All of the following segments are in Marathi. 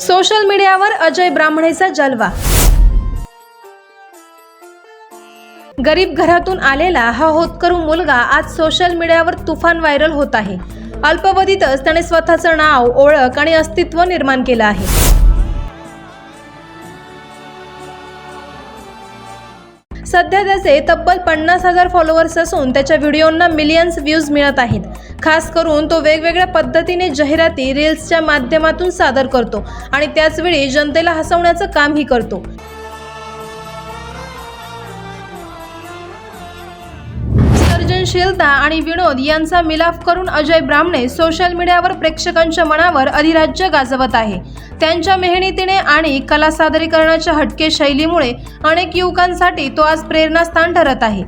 सोशल मीडियावर अजय ब्राह्मणेचा जलवा. गरीब घरातून आलेला हा होतकरू मुलगा आज सोशल मीडियावर तुफान व्हायरल होत आहे. अल्पावधीतच त्याने स्वतःचं नाव ओळख आणि अस्तित्व निर्माण केलं आहे. सध्या त्याचे तब्बल पन्नास हजार फॉलोअर्स असून त्याच्या व्हिडिओंना मिलियन्स व्ह्यूज मिळत आहेत. खास करून तो वेगवेगळ्या पद्धतीने जाहिराती रील्सच्या माध्यमातून सादर करतो आणि त्याचवेळी जनतेला हसवण्याचं कामही करतो. सर्जनशीलता आणि विनोद यांचा मिलाफ करून अजय ब्राह्मणे सोशल मीडियावर प्रेक्षकांच्या मनावर अधिराज्य गाजवत आहे. त्यांच्या मेहनतीने आणि कला सादरीकरणाच्या हटके शैलीमुळे अनेक युवकांसाठी तो आज प्रेरणास्थान ठरत आहे.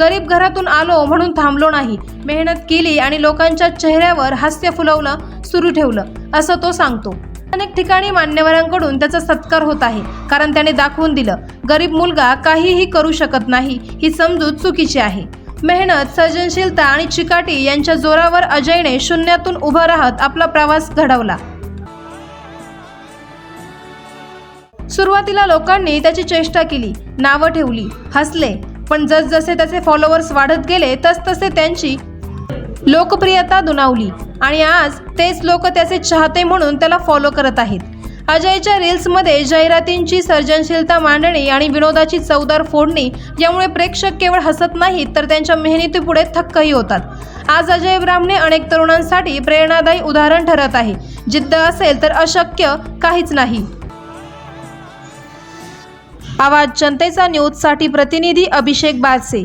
गरीब घरातून आलो म्हणून थांबलो नाही. मेहनत केली आणि लोकांच्या चेहऱ्यावर हास्य फुलवलं सुरू ठेवलं असं तो सांगतो. अनेक ठिकाणी मान्यवरांकडून त्याचा सत्कार होत आहे कारण त्याने दाखवून दिलं गरीब मुलगा काहीही करू शकत नाही ही समजूत चुकीची आहे. मेहनत सर्जनशीलता आणि चिकाटी यांच्या जोरावर अजयने शून्यातून उभं राहत आपला प्रवास घडवला. सुरुवातीला लोकांनी त्याची चेष्टा केली नावं ठेवली हसले. पण जसजसे त्याचे फॉलोअर्स वाढत गेले तसतसे त्यांची लोकप्रियता दुणावली. आणि आज तेच लोक त्याचे चाहते म्हणून त्याला फॉलो करत आहेत. अजयच्या रील्समध्ये जाहिरातींची सर्जनशीलता मांडणी आणि विनोदाची चवदार फोडणी यामुळे प्रेक्षक केवळ हसत नाहीत तर त्यांच्या मेहनतीपुढे थक्कही होतात. आज अजय ब्राह्मणे अनेक तरुणांसाठी प्रेरणादायी उदाहरण ठरत आहे. जिद्द असेल तर अशक्य काहीच नाही. आवाज जनतेचा न्यूजसाठी प्रतिनिधी अभिषेक बारसे.